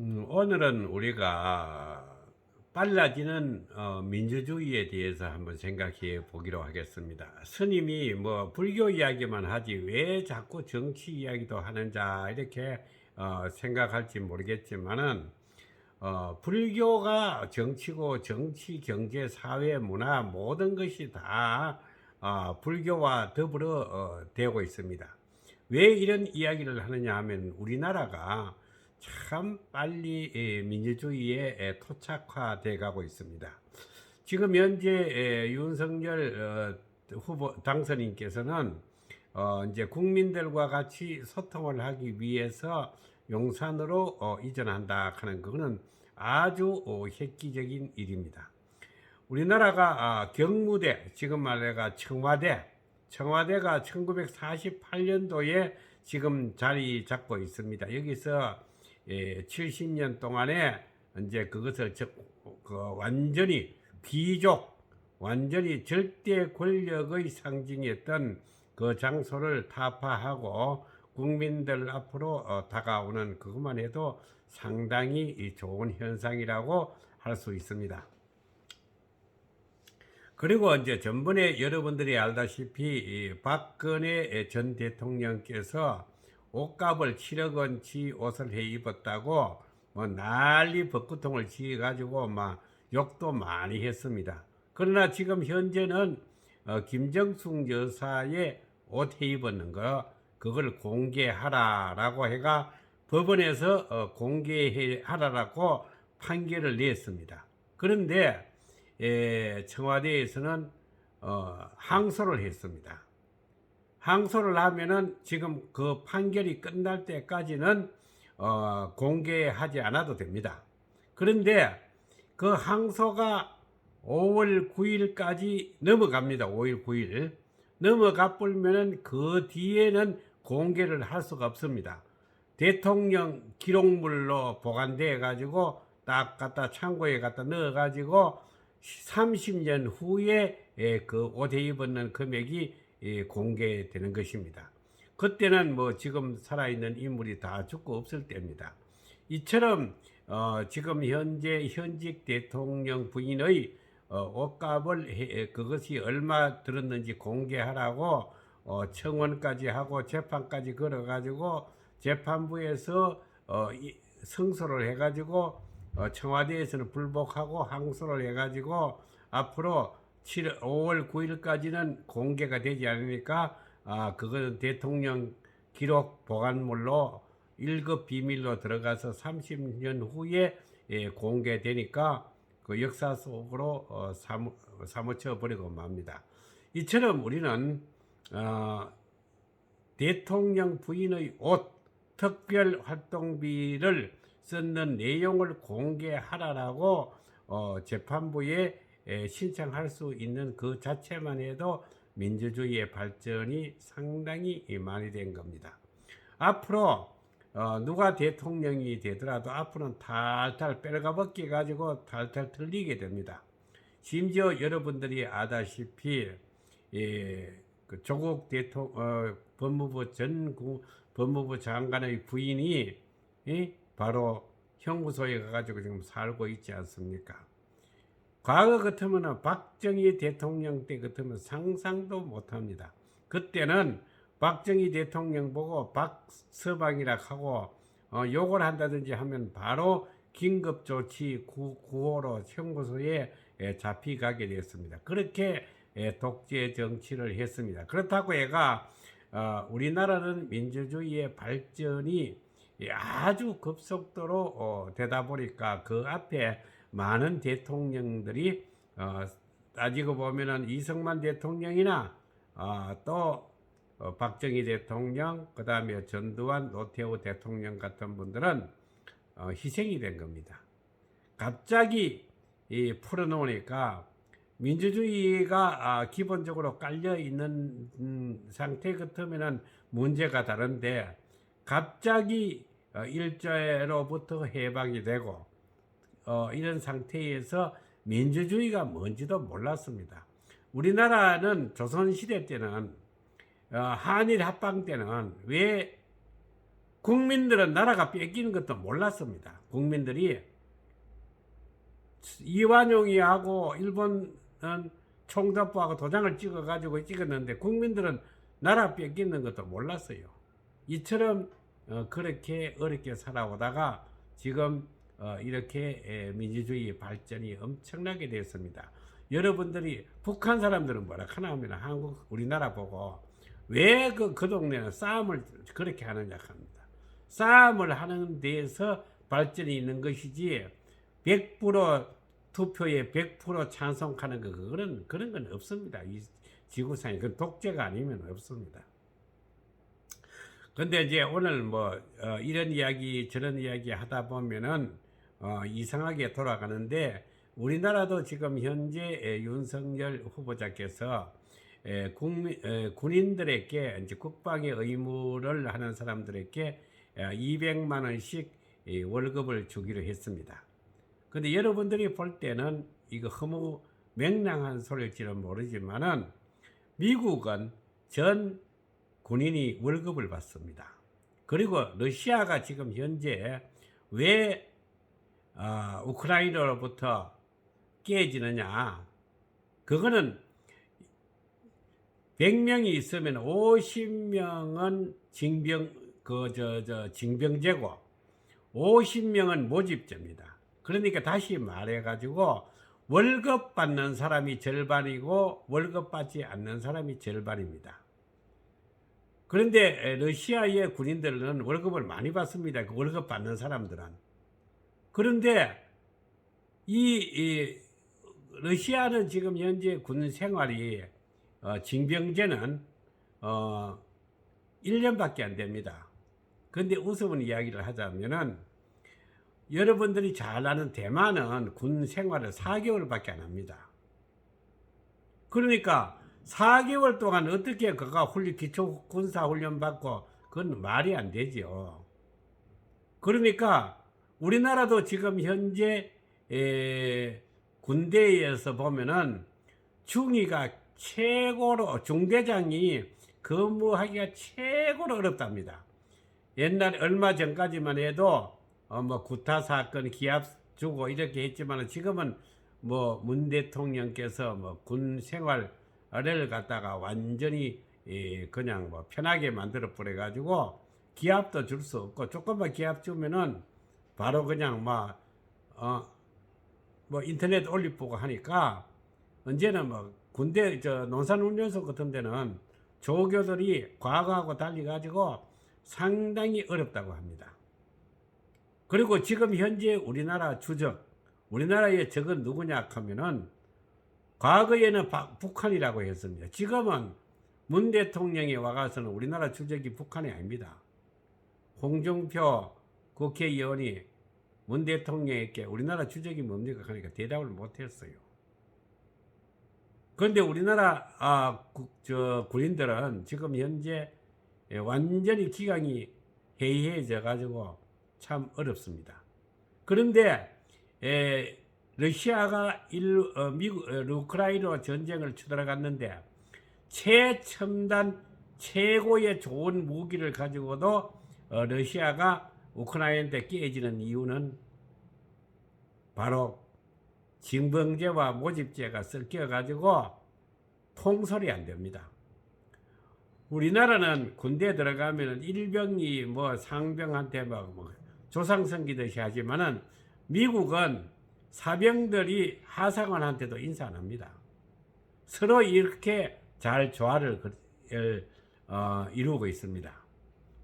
음, 오늘은 우리가 빨라지는 어, 민주주의에 대해서 한번 생각해 보기로 하겠습니다. 스님이 뭐 불교 이야기만 하지 왜 자꾸 정치 이야기도 하는자 이렇게 어, 생각할지 모르겠지만은 어, 불교가 정치고 정치, 경제, 사회, 문화 모든 것이 다 어, 불교와 더불어 어, 되고 있습니다. 왜 이런 이야기를 하느냐 하면 우리나라가 참 빨리 에, 민주주의에 에, 토착화돼 가고 있습니다. 지금 현재 에, 윤석열 어, 후보 당선인께서는 어, 이제 국민들과 같이 소통을 하기 위해서 용산으로 어, 이전한다 하는 그거는 아주 어, 획기적인 일입니다. 우리나라가 아, 경무대 지금 말해가 청와대 청와대가 1948년도에 지금 자리 잡고 있습니다. 여기서 예, 70년 동안에 이제 그것을 저, 그 완전히 귀족, 완전히 절대 권력의 상징이었던 그 장소를 타파하고 국민들 앞으로 어, 다가오는 그것만 해도 상당히 이 좋은 현상이라고 할 수 있습니다. 그리고 이제 전번에 여러분들이 알다시피 이 박근혜 전 대통령께서 옷값을 7억 원치 옷을 해 입었다고 뭐 난리 벚구통을 지어 가지고 막 욕도 많이 했습니다. 그러나 지금 현재는 어, 김정숙 여사의 옷 해 입었는 거 그걸 공개하라라고 해가 법원에서 어, 공개하라라고 판결을 냈습니다. 그런데 에, 청와대에서는 어, 항소를 했습니다. 항소를 하면은 지금 그 판결이 끝날 때까지는 어, 공개하지 않아도 됩니다. 그런데 그 항소가 5월 9일까지 넘어갑니다. 5일 9일 넘어가 버리면은 그 뒤에는 공개를 할 수가 없습니다. 대통령 기록물로 보관돼 가지고 딱 갖다 창고에 갖다 넣어 가지고 30년 후에 예, 그 옷에 입었는 금액이 예, 공개되는 것입니다. 그때는 뭐 지금 살아있는 인물이 다 죽고 없을 때입니다. 이처럼 어, 지금 현재 현직 대통령 부인의 어, 옷값을 해, 그것이 얼마 들었는지 공개하라고 어, 청원까지 하고 재판까지 걸어가지고 재판부에서 어, 이, 성소를 해가지고 어, 청와대에서는 불복하고 항소를 해가지고 앞으로 7, 5월 9일까지는 공개가 되지 않으니까 아 그거는 대통령 기록 보관물로 1급 비밀로 들어가서 30년 후에 예, 공개되니까 그 역사 속으로 어, 사무, 사무쳐 버리고 맙니다. 이처럼 우리는 어, 대통령 부인의 옷 특별 활동비를 쓰는 내용을 공개하라라고 어, 재판부에 에, 신청할 수 있는 그 자체만 해도 민주주의의 발전이 상당히 많이 된 겁니다. 앞으로 어, 누가 대통령이 되더라도 앞으로는 탈탈 빼가벗기 가지고 탈탈 틀리게 됩니다. 심지어 여러분들이 아다시피 예, 그 조국 대통령 어, 법무부 전 구, 법무부 장관의 부인이 예, 바로 형무소에 가가지고 지금 살고 있지 않습니까? 과거 같으면 박정희 대통령 때 같으면 상상도 못합니다. 그때는 박정희 대통령 보고 박서방이라 하고 어, 욕을 한다든지 하면 바로 긴급 조치 구, 구호로 형무소에 에, 잡히가게 되었습니다. 그렇게 에, 독재 정치를 했습니다. 그렇다고 얘가 어, 우리나라는 민주주의의 발전이 아주 급속도로 어, 되다 보니까 그 앞에 많은 대통령들이 어, 따지고 보면은 이승만 대통령이나 어, 또 어, 박정희 대통령, 그 다음에 전두환, 노태우 대통령 같은 분들은 어, 희생이 된 겁니다. 갑자기 이 풀어놓으니까 민주주의가 아, 기본적으로 깔려 있는 음, 상태 같으면은 문제가 다른데 갑자기 어, 일제로부터 해방이 되고 어, 이런 상태에서 민주주의가 뭔지도 몰랐습니다. 우리나라는 조선시대 때는 어, 한일 합방 때는 왜 국민들은 나라가 뺏기는 것도 몰랐습니다. 국민들이 이완용이 하고 일본은 총독부하고 도장을 찍어 가지고 찍었는데 국민들은 나라 뺏기는 것도 몰랐어요. 이처럼 어, 그렇게 어렵게 살아오다가 지금 어, 이렇게 에, 민주주의 발전이 엄청나게 됐습니다. 여러분들이 북한 사람들은 뭐라 하나 하면 한국 우리나라 보고 왜 그 그 동네는 싸움을 그렇게 하느냐 합니다. 싸움을 하는 데에서 발전이 있는 것이지 100% 투표에 100% 찬성하는 거 그런 그런 건 없습니다. 이 지구상에 그 독재가 아니면 없습니다. 근데 이제 오늘 뭐 어, 이런 이야기 저런 이야기 하다 보면은 어, 이상하게 돌아가는데 우리나라도 지금 현재 에, 윤석열 후보자께서 에, 국민, 에, 군인들에게 이제 국방의 의무를 하는 사람들에게 에, 200만 원씩 이 월급을 주기로 했습니다. 근데 여러분들이 볼 때는 이거 허무 맹랑한 소리일지는 모르지만은 미국은 전 군인이 월급을 받습니다. 그리고 러시아가 지금 현재 왜 어, 우크라이나로부터 깨지느냐? 그거는 100명이 있으면 50명은 징병 그 저 저 징병제고 50명은 모집제입니다. 그러니까 다시 말해 가지고 월급 받는 사람이 절반이고 월급 받지 않는 사람이 절반입니다. 그런데 러시아의 군인들은 월급을 많이 받습니다. 그 월급 받는 사람들은. 그런데 이, 이 러시아는 지금 현재 군 생활이 어, 징병제는 어, 1년밖에 안 됩니다. 근데 우스운 이야기를 하자면은 여러분들이 잘 아는 대만은 군 생활을 4개월밖에 안 합니다. 그러니까 4개월 동안 어떻게 그가 훈련 기초 군사 훈련 받고 그건 말이 안 되죠. 그러니까 우리나라도 지금 현재 에, 군대에서 보면은 중위가 최고로 중대장이 근무하기가 최고로 어렵답니다. 옛날 얼마 전까지만 해도 어, 뭐 구타 사건 기합 주고 이렇게 했지만 지금은 뭐 문 대통령께서 뭐 군 생활을 갖다가 완전히 예, 그냥 뭐 편하게 만들어 버려 가지고 기합도 줄 수 없고 조금만 기합 주면은 바로 그냥 막 어, 뭐 인터넷 올리보고 하니까 언제는 뭐 군대 저 논산훈련소 같은 데는 조교들이 과거하고 달리 가지고 상당히 어렵다고 합니다. 그리고 지금 현재 우리나라 주적, 우리나라의 적은 누구냐 하면은 과거에는 바- 북한이라고 했습니다. 지금은 문 대통령이 와가서는 우리나라 주적이 북한이 아닙니다. 홍준표 국회의원이 문 대통령에게 우리나라 주적이 뭡니까? 그러니까 대답을 못했어요. 그런데 우리나라 아, 구, 저 군인들은 지금 현재 예, 완전히 기강이 해이해져 가지고 참 어렵습니다. 그런데 에, 러시아가 일, 어, 미국 어, 우크라이나 전쟁을 쳐들어갔는데 최첨단 최고의 좋은 무기를 가지고도 어, 러시아가 우크라이나한테 깨지는 이유는 바로 징병제와 모집제가 섞여 가지고 통솔이 안 됩니다. 우리나라는 군대에 들어가면 일병이 뭐 상병한테 막뭐 조상 섬기듯이 하지만은 미국은 사병들이 하사관한테도 인사 안 합니다. 서로 이렇게 잘 조화를 그- 어, 이루고 있습니다.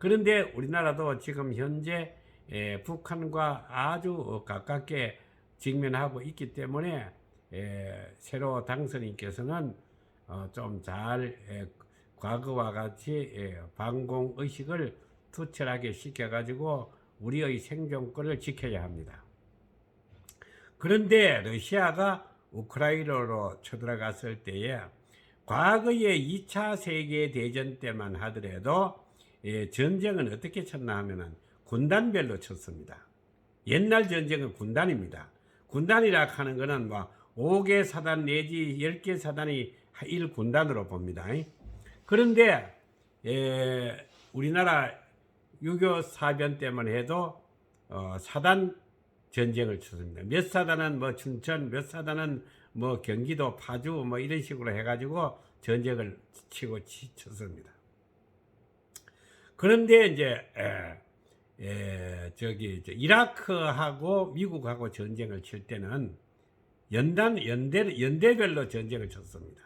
그런데 우리나라도 지금 현재 에, 북한과 아주 가깝게 직면하고 있기 때문에 에, 새로 당선인께서는 어, 좀잘 과거와 같이 에, 방공 의식을 투철하게 시켜가지고 우리의 생존권을 지켜야 합니다. 그런데 러시아가 우크라이나로 쳐들어갔을 때에 과거의 2차 세계 대전 때만 하더라도 예, 전쟁은 어떻게 쳤나 하면은 군단별로 쳤습니다. 옛날 전쟁은 군단입니다. 군단이라 하는 거는 뭐 5개 사단 내지 10개 사단이 1군단으로 봅니다. 그런데 예, 우리나라 6.25 사변 때만 해도 어, 사단 전쟁을 쳤습니다. 몇 사단은 뭐 춘천, 몇 사단은 뭐 경기도, 파주 뭐 이런 식으로 해가지고 전쟁을 치고 치- 쳤습니다. 그런데 이제 에, 에, 저기 저 이라크하고 미국하고 전쟁을 칠 때는 연단 연대 연대별로 전쟁을 쳤습니다.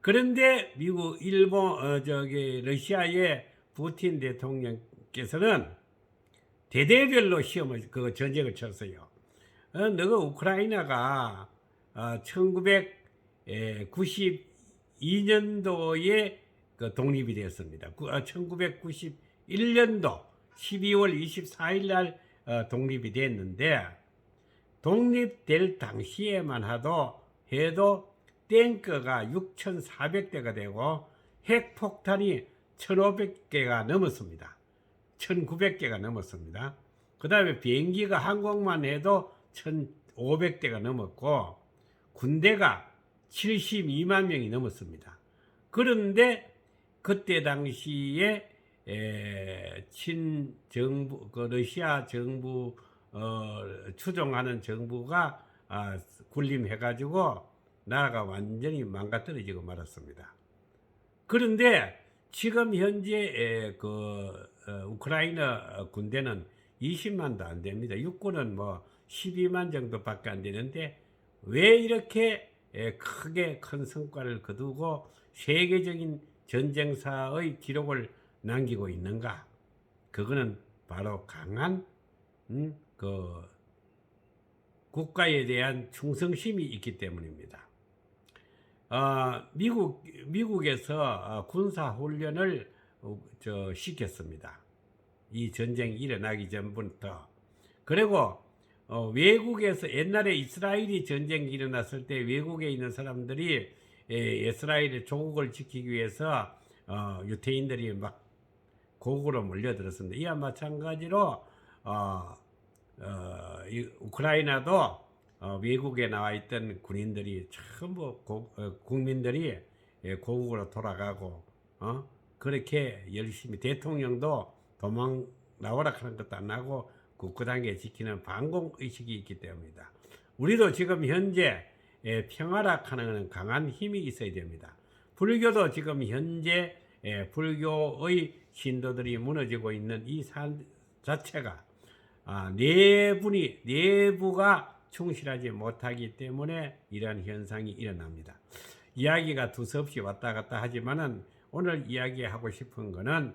그런데 미국, 일본, 어, 저기 러시아의 부틴 대통령께서는 대대별로 시험을 그 전쟁을 쳤어요. 어, 너가 우크라이나가 어, 1992년도에 그 독립이 되었습니다. 구- 어, 1991년도 12월 24일 날 어, 독립이 됐는데 독립될 당시에만 하도 해도 탱크가 6,400대가 되고 핵폭탄이 1,500개가 넘었습니다. 1,900개가 넘었습니다. 그 다음에 비행기가 항공만 해도 1,500대가 넘었고 군대가 72만 명이 넘었습니다. 그런데 그때 당시에 에, 친정부 그 러시아 정부 어, 추종하는 정부가 아, 군림해가지고 나라가 완전히 망가뜨려지고 말았습니다. 그런데 지금 현재 에, 그 어, 우크라이나 군대는 20만도 안 됩니다. 육군은 뭐 12만 정도밖에 안 되는데 왜 이렇게 에, 크게 큰 성과를 거두고 세계적인 전쟁사의 기록을 남기고 있는가? 그거는 바로 강한 음, 그 국가에 대한 충성심이 있기 때문입니다. 어, 미국 미국에서 어, 군사 훈련을 어, 저 시켰습니다. 이 전쟁이 일어나기 전부터 그리고 어, 외국에서 옛날에 이스라엘이 전쟁이 일어났을 때 외국에 있는 사람들이 에, 이스라엘의 조국을 지키기 위해서 어, 유태인들이 막 고국으로 몰려들었습니다. 이와 마찬가지로 어, 어, 이 우크라이나도 어, 외국에 나와 있던 군인들이 전부 고- 어, 국민들이 예, 고국으로 돌아가고 어? 그렇게 열심히 대통령도 도망 나오라 하는 것도 안 하고 국구당에 지키는 반공 의식이 있기 때문이다. 우리도 지금 현재 예, 평화라 하는 강한 힘이 있어야 됩니다. 불교도 지금 현재 예, 불교의 신도들이 무너지고 있는 이 산 자체가 아, 내분이 내부가 충실하지 못하기 때문에 이러한 현상이 일어납니다. 이야기가 두서없이 왔다 갔다 하지만은 오늘 이야기하고 싶은 거는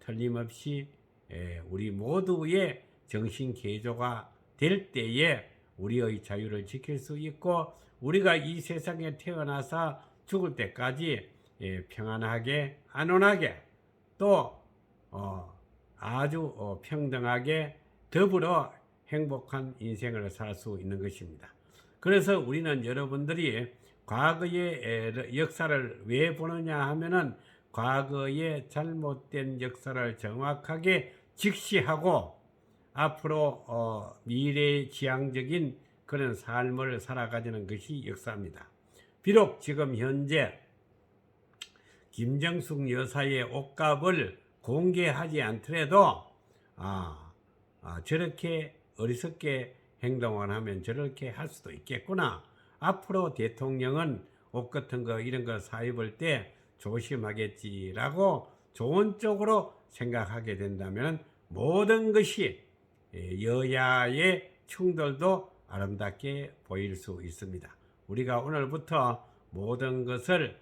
틀림없이 에, 우리 모두의 정신 개조가 될 때에 우리의 자유를 지킬 수 있고 우리가 이 세상에 태어나서 죽을 때까지 예, 평안하게 안온하게 또 어, 아주 어, 평등하게 더불어 행복한 인생을 살 수 있는 것입니다. 그래서 우리는 여러분들이 과거의 에, 역사를 왜 보느냐 하면은 과거의 잘못된 역사를 정확하게 직시하고 앞으로 어, 미래 지향적인 그런 삶을 살아가자는 것이 역사입니다. 비록 지금 현재 김정숙 여사의 옷값을 공개하지 않더라도 아, 아, 저렇게 어리석게 행동을 하면 저렇게 할 수도 있겠구나. 앞으로 대통령은 옷 같은 거 이런 거 사입을 때 조심하겠지라고 좋은 쪽으로 생각하게 된다면 모든 것이 예, 여야의 충돌도 아름답게 보일 수 있습니다. 우리가 오늘부터 모든 것을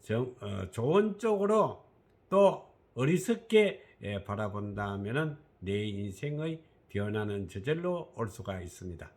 정, 어, 좋은 쪽으로 또 어리석게 예, 바라본다면 내 인생의 변화는 저절로 올 수가 있습니다.